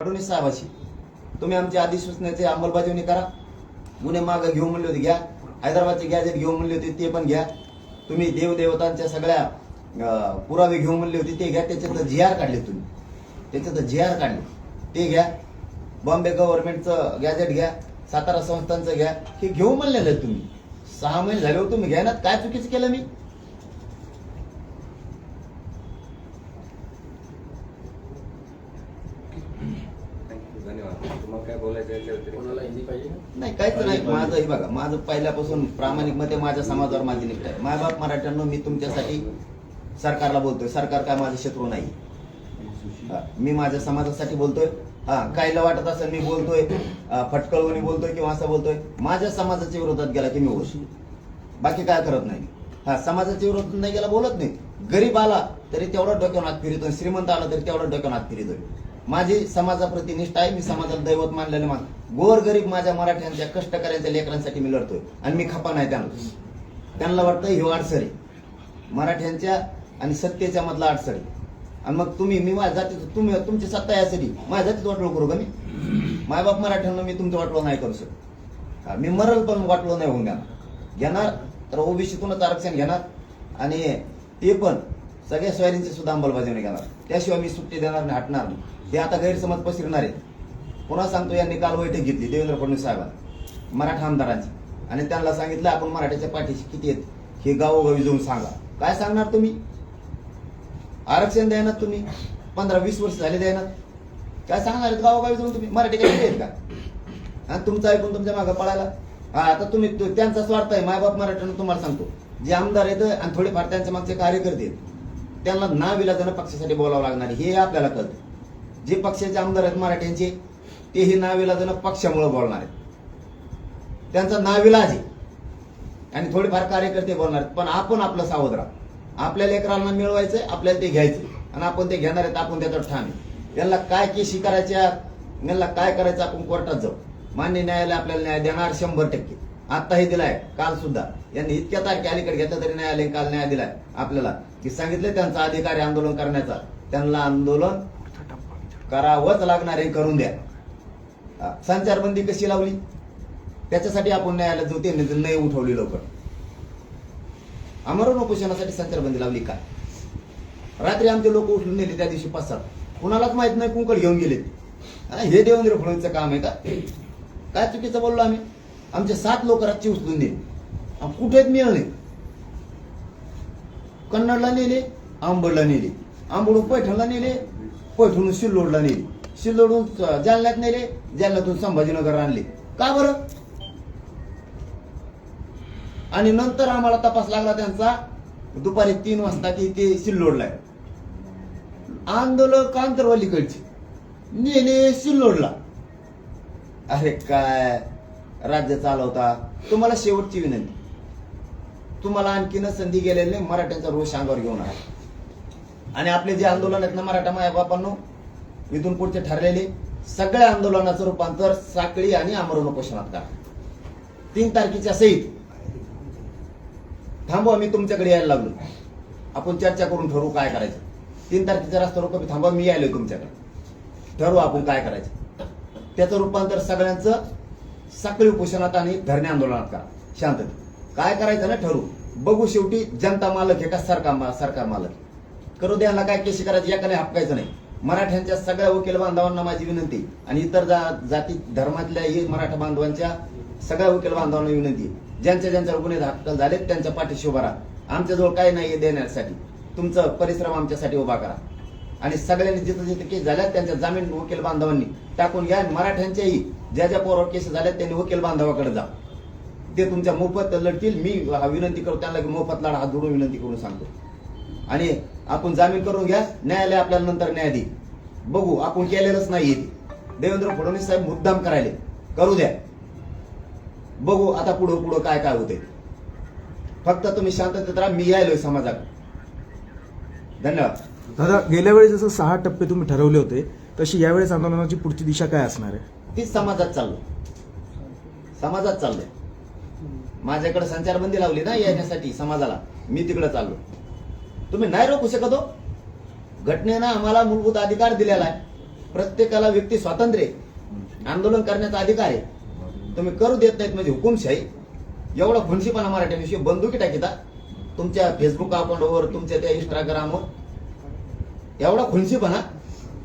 फडणवीस साहेबाशी तुम्ही आमच्या अधिसूचनेची अंमलबजावणी करा. गुन्हे मागं घेऊन म्हणले होते घ्या. हैदराबादचे गॅजेट घेऊन म्हणले होते ते पण घ्या. तुम्ही देवदेवतांच्या सगळ्या पुरावे घेऊन म्हणले होते ते घ्या. त्याच्यात जी आर काढले तुम्ही. त्याच्यात जी आर काढले. ते घ्या. बॉम्बे गव्हर्नमेंटचं गॅजेट घ्या. सातारा संस्थांचं घ्या. हे घेऊन म्हणलेलं आहे तुम्ही. सहा महिने झाले हो, तुम्ही घ्या ना काय चुकीचं केलं मी थँक्यू धन्यवाद तुम्हाला काय बोलायचं याच्या कोणाला व्यतिरिक्त हिंदी पाहिजे नाही काहीच नाही. माझं हे बघा माझं पहिल्यापासून प्रामाणिक मते माझ्या समाजावर माझी निष्ठा आहे. मायबाप मराठ्यांनो मी तुमच्यासाठी सरकारला बोलतोय. सरकार काय माझं शत्रू नाही. हा, मी माझ्या समाजासाठी बोलतोय. हा काहीला वाटत असेल मी बोलतोय अं, फटकळवणी बोलतोय किंवा असं बोलतोय माझ्या समाजाच्या विरोधात गेला की मी बोलतो. बाकी काय करत नाही. हा समाजाच्या विरोधात नाही गेला बोलत नाही. गरीब आला तरी तेवढा डोक्यावर हात फिरतोय श्रीमंत आला तरी तेवढा डोक्यावर हात फिरतोय. माझी समाजाप्रती निष्ठा आहे मी समाजाला दैवत मानलेलं मान गोरगरीब माझ्या मराठ्यांच्या कष्टकऱ्यांच्या लेकरांसाठी मी लढतोय आणि मी खपा नाही त्यांना. त्यांना वाटतं ह्यो अडसरी मराठ्यांच्या आणि सत्तेच्या मधला अडसरी आणि मग तुम्ही मी माझ्या जातीत तुम्ही तुमची सत्ता यासाठी माझ्या जातीत वाटलो करू का मी? मायबाप मराठ्यांना मी तुमचं वाटलो नाही करू शकत. मी मरल पण वाटलो नाही होऊन देणार. घेणार तर ओबीसीतूनच आरक्षण घेणार आणि ते पण सगळ्या सोयारींची सुद्धा अंमलबजावणी घेणार. त्याशिवाय मी सुट्टी देणार नाही हटणार नाही. ते आता गैरसमज पसरणार आहेत. पुन्हा सांगतो यांनी काल बैठक घेतली देवेंद्र फडणवीस साहेबांनी. मराठा आमदारांची. आणि त्यांना सांगितलं आपण मराठ्याच्या पाठीशी किती आहेत हे गावोगावी जाऊन सांगा. काय सांगणार तुम्ही? आरक्षण द्यायनात तुम्ही. पंधरा वीस वर्ष झाले द्यायनात. काय सांगणार आहेत गावोगावी जाऊन तुम्ही? मराठी काय आहेत का? आणि तुमचं ऐकून तुमच्या मागं पळायला. हा आता तुम्ही त्यांचा स्वार्थ आहे. मायबाप मराठ्यानं तुम्हाला सांगतो. जे आमदार आहेत आणि थोडेफार त्यांच्या मागचे कार्यकर्ते आहेत त्यांना ना विलाजानं पक्षासाठी बोलावं लागणार हे आपल्याला कळतं. जे पक्षाचे आमदार आहेत मराठ्यांचे तेही नाविलाजानं पक्षामुळे बोलणार आहेत. त्यांचा नाविलाज आहे. आणि थोडेफार कार्यकर्ते बोलणार आहेत. पण आपण आपलं सावध राहा. आपल्या लेकरांना मिळवायचंय आपल्याला ते घ्यायचंय. आणि आपण ते घेणार आहेत आपण त्याच्यावर ठाम आहे. यांना काय केशी करायच्या यांना काय करायचं आपण कोर्टात जाऊ. मान्य न्यायालय आपल्याला न्याय देणार शंभर टक्के. आत्ताही हे दिलाय काल सुद्धा. यांनी इतक्या तारखे अलीकडे घेतला तरी न्यायालय काल न्याय दिलाय. आपल्याला की सांगितलं त्यांचा अधिकार आंदोलन करण्याचा. त्यांना आंदोलन करावंच लागणार आहे करून द्या. संचारबंदी कशी लावली? त्याच्यासाठी आपण न्यायालयात जाऊ त्यांनी जर नाही उठवली लवकर आमरण उपोषणासाठी संचारबंदी लावली काय रात्री आमचे लोक उठून नेले त्या दिवशी पाच सात कुणालाच माहीत नाही कुंकड घेऊन गेले हे देवेंद्र फडणवीसचं काम आहे का? काय चुकीचं बोललो आम्ही? आमचे सात लोक रातची उचलून नेले. कुठेच मिळाले कन्नडला नेले आंबडला नेले. आंबडून पैठणला नेले पैठून सिल्लोडला नेली. सिल्लोडून जालन्यात नेले जालन्यातून संभाजीनगर आणले. का बरं? आणि नंतर आम्हाला तपास लागला त्यांचा दुपारी तीन वाजता की ते सिल्लोडला आहे आंदोलक आंतरवालीकडचे. नेले सिल्लोडला अरे काय? राज्य चालवता. तुम्हाला शेवटची विनंती. तुम्हाला आणखीन संधी गेलेली नाही मराठ्यांचा रोष अंगावर घेऊन आहे आणि आपले जे आंदोलन आहेत ना मराठा मायाबापांनो इथून पुढचे ठरलेले सगळ्या आंदोलनाचं रूपांतर साखळी आणि आमरण उपोषणात करा. तीन तारखेच्या सहित. थांबवा मी तुमच्याकडे यायला लागलो. आपण चर्चा करून ठरवू काय करायचं. तीन तारखेचा रस्ता रोखा थांबा मी यायलोय तुमच्याकडे. ठरवू आपण काय करायचं. त्याचं रूपांतर सगळ्यांचं साखळी उपोषणात आणि धरणे आंदोलनात करा. शांततेत. काय करायचं ना ठरवू. बघू शेवटी जनता मालक आहे का सरकार मा- सरकार मालक? आहे. करू द्याला काय केशी करायची याकडे हपकायचं नाही. मराठ्यांच्या सगळ्या वकील बांधवांना माझी विनंती आणि इतर जा- जाती धर्मातल्या मराठा बांधवांच्या सगळ्या वकील बांधवांना विनंती. ज्यांच्या ज्यांच्या ज्यांच्यावर गुन्हे दाखल झालेत त्यांच्या पाठीशी उभा राहा. आमच्याजवळ काही नाही देण्यासाठी. तुमचं परिश्रम आमच्यासाठी उभा करा. आणि सगळ्यांनी जिथं जिथं केस झाल्यात त्यांच्या जामीन वकील बांधवांनी टाकून घ्या मराठ्यांच्याही ज्या ज्या पोरावर केस झाल्यात त्यांनी वकील बांधवाकडे जा. ते तुमच्या मोफत लढतील. मी विनंती करतो त्यांना मोफत लढा हात जोडून विनंती करून सांगतो. आणि आपण जामीन करून घ्या न्यायालय आपल्याला नंतर न्याय देईल. बघू आपण केलेलंच नाही देवेंद्र फडणवीस साहेब मुद्दाम करायले. करू द्या. बघू आता पुढं पुढं काय काय होते फक्त तुम्ही शांततेत राहा मी यायलोय समाजाकडे धन्यवाद. दादा गेल्या वेळेस जसं सहा टप्पे तुम्ही ठरवले होते तशी यावेळेस आंदोलनाची पुढची दिशा काय असणार आहे? तीच समाजात चाललो समाजात चाललोय माझ्याकडे संचारबंदी लावली ना येण्यासाठी समाजाला. मी तिकडे चाललो तुम्ही नाही रोखू शकत हो. घटनेनं आम्हाला मूलभूत अधिकार दिलेला आहे. प्रत्येकाला व्यक्ती स्वातंत्र्य आंदोलन करण्याचा अधिकार आहे. तुम्ही करू देत नाहीत म्हणजे हुकुमशाही. एवढा खुनशीपणा मराठ्यांविषयी बंदुकी टाकीता तुमच्या फेसबुक अकाउंटवर तुमच्या त्या इंस्टाग्रामवर एवढा खुनशीपणा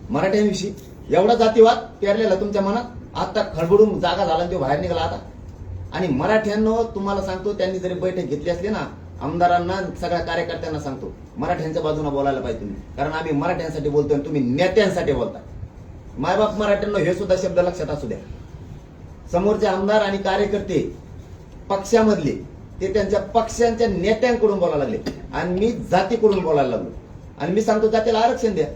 मराठ्यांविषयी एवढा जातीवाद पेरलेला तुमच्या मनात. आता खडबडून जागा झाला तो बाहेर निघाला आता. आणि मराठ्यांनो तुम्हाला सांगतो त्यांनी जरी बैठक घेतली असली ना आमदारांना सगळ्या कार्यकर्त्यांना सांगतो मराठ्यांच्या बाजूने बोलायला पाहिजे तुम्ही. कारण आम्ही मराठ्यांसाठी बोलतोय आणि तुम्ही नेत्यांसाठी बोलता मायबाप मराठ्यांना हे सुद्धा शब्द लक्षात असू द्या. समोरचे आमदार आणि कार्यकर्ते पक्षामधले ते त्यांच्या पक्षांच्या नेत्यांकडून बोलायला लागले. आणि मी जातीकडून बोलायला लागलो. आणि मी सांगतो जातीला आरक्षण द्या.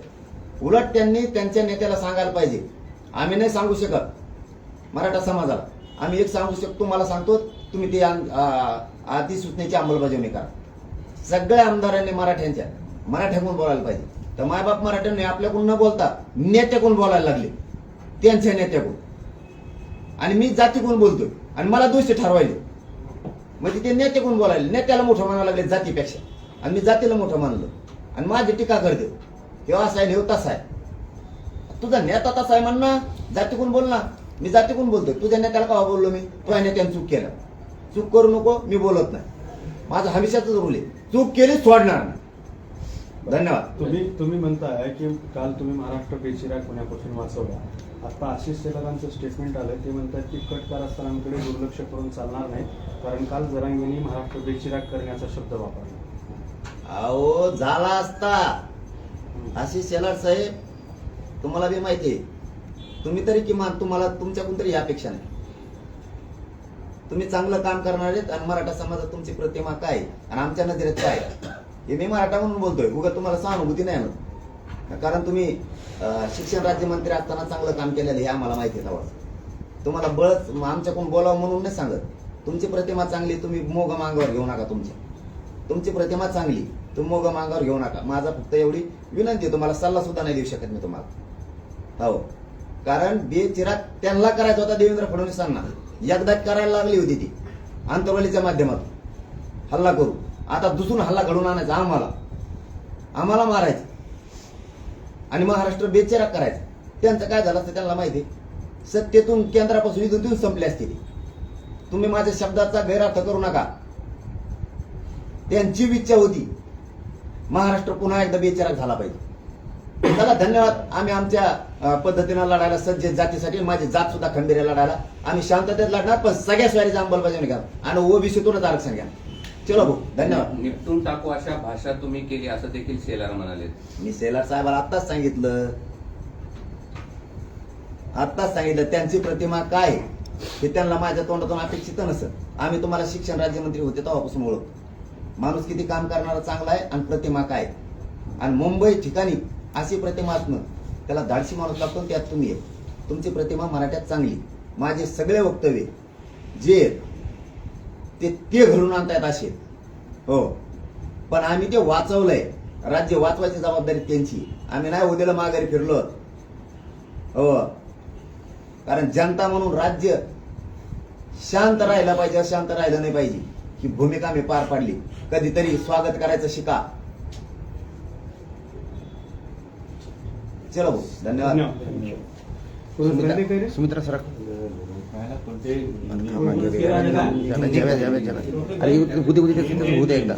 उलट त्यांनी त्यांच्या नेत्याला सांगायला पाहिजे. आम्ही नाही सांगू शकत मराठा समाजाला. आम्ही एक सांगू शकतो मला सांगतो तुम्ही ते अधिसूचनेची अंमलबजावणी करा. सगळ्या आमदारांनी मराठ्यांच्या मराठ्याकडून बोलायला पाहिजे? तर मायबाप मराठ्यांनी आपल्याकडून न बोलता नेत्याकडून बोलायला लागले? त्यांच्या नेत्याकडून आणि मी जातीकडून बोलतोय? आणि मला दोषी ठरवायचे. म्हणजे ते नेत्याकडून बोलायला नेत्याला मोठं म्हणायला लागले जातीपेक्षा. आणि मी जातीला मोठं मानलं. आणि माझी टीका करते. हे असा आहे हे तसा आहे. तुझा नेता तसा आहे म्हण ना. जातीकडून बोल ना मी जातीकडून बोलतोय? तुझ्या नेत्याला का बोललो मी? तुझ्या नेत्याने चूक केलं. चूक करू नको मी बोलत नाही. माझा हमेशाच रूल आहे. चूक केली सोडणार नाही. धन्यवाद. तुम्ही तुम्ही म्हणताय की काल तुम्ही महाराष्ट्र बेचिराग पुण्यापासून वाचवला. आता आशिष शेलारांचं स्टेटमेंट आलंय ते म्हणतात की कट कारस्थानांकडे दुर्लक्ष करून चालणार नाही कारण काल जरांगींनी महाराष्ट्र बेचिराग करण्याचा शब्द वापरला. अहो झाला असता. आशिष शेलार साहेब तुम्हाला बी माहिती आहे. तुम्ही तरी किमान तुम्हाला तुमच्याकडून तरी अपेक्षा नाही. तुम्ही चांगलं काम करणार आहेत आणि मराठा समाजात तुमची प्रतिमा काय? आणि आमच्या नजरेत काय? हे मी मराठा म्हणून बोलतोय. उगा तुम्हाला सहानुभूती नाही ना कारण तुम्ही शिक्षण राज्यमंत्री असताना चांगलं काम केलेलं हे आम्हाला माहिती हवं तुम्हाला बळच आमच्याकडून बोलावं म्हणून नाही सांगत. तुमची प्रतिमा चांगली तुम्ही मोग मांगावर घेऊ नका तुमच्या. तुमची प्रतिमा चांगली तुम्ही मोग मांगावर घेऊ नका. माझा फक्त एवढी विनंती आहे. तुम्हाला सल्ला सुद्धा नाही देऊ शकत मी तुम्हाला. हो. कारण बेचिराग त्यांना करायचा होता देवेंद्र फडणवीसांना. एकदा करायला लागली होती ती. आंतरवालीच्या माध्यमातून. हल्ला करू. आता दुसरून हल्ला घडून आणायचा आम्हाला. आम्हाला मारायचं. आणि महाराष्ट्र बेचेरा करायचा. त्यांचं काय झालं असतं त्यांना माहिती आहे. सत्तेतून केंद्रापासून इथून तिथून संपले असते तुम्ही माझ्या शब्दाचा गैरअर्थ करू नका. त्यांची इच्छा होती. महाराष्ट्र पुन्हा एकदा बेचेराक झाला पाहिजे. चला धन्यवाद. आम्ही आमच्या पद्धतीनं लढायला सज्ज जातीसाठी माझी जात सुद्धा खंबीर लढायला. आम्ही शांततेत लढणार पण सगळ्या स्वारीची अंमलबजावणी करा आणि ओबीसीतूनच आरक्षण घ्या. चलो भाऊ धन्यवाद. निपटून टाकू अशा भाषा तुम्ही केली असं देखील शेलार म्हणाले मी सेलार साहेबाला आत्ताच सांगितलं. आत्ताच सांगितलं त्यांची प्रतिमा काय हे त्यांना माझ्या तोंडातून अपेक्षित नसत. आम्ही तुम्हाला शिक्षण राज्यमंत्री होते तेव्हापासून ओळख. माणूस किती काम करणारा चांगला आहे आणि प्रतिमा काय. आणि मुंबई ठिकाणी अशी प्रतिमा असणं त्याला धाडशी माणूस लागतो त्यात तुम्ही आहे तुमची प्रतिमा मराठ्यात चांगली. माझे सगळे वक्तव्य जे ते ते घडून आणतायत असे. हो. पण आम्ही ते वाचवलंय. राज्य वाचवायची जबाबदारी त्यांची. आम्ही नाही उद्याला माघारी फिरलो. हो. कारण जनता म्हणून राज्य शांत राहिलं पाहिजे अशांत राहिलं नाही पाहिजे. ही भूमिका आम्ही पार पाडली. कधीतरी स्वागत करायचं शिका. चलो भाऊ धन्यवाद. सुमित्रा सर. अरे बुद्धी होऊ दे एकदा.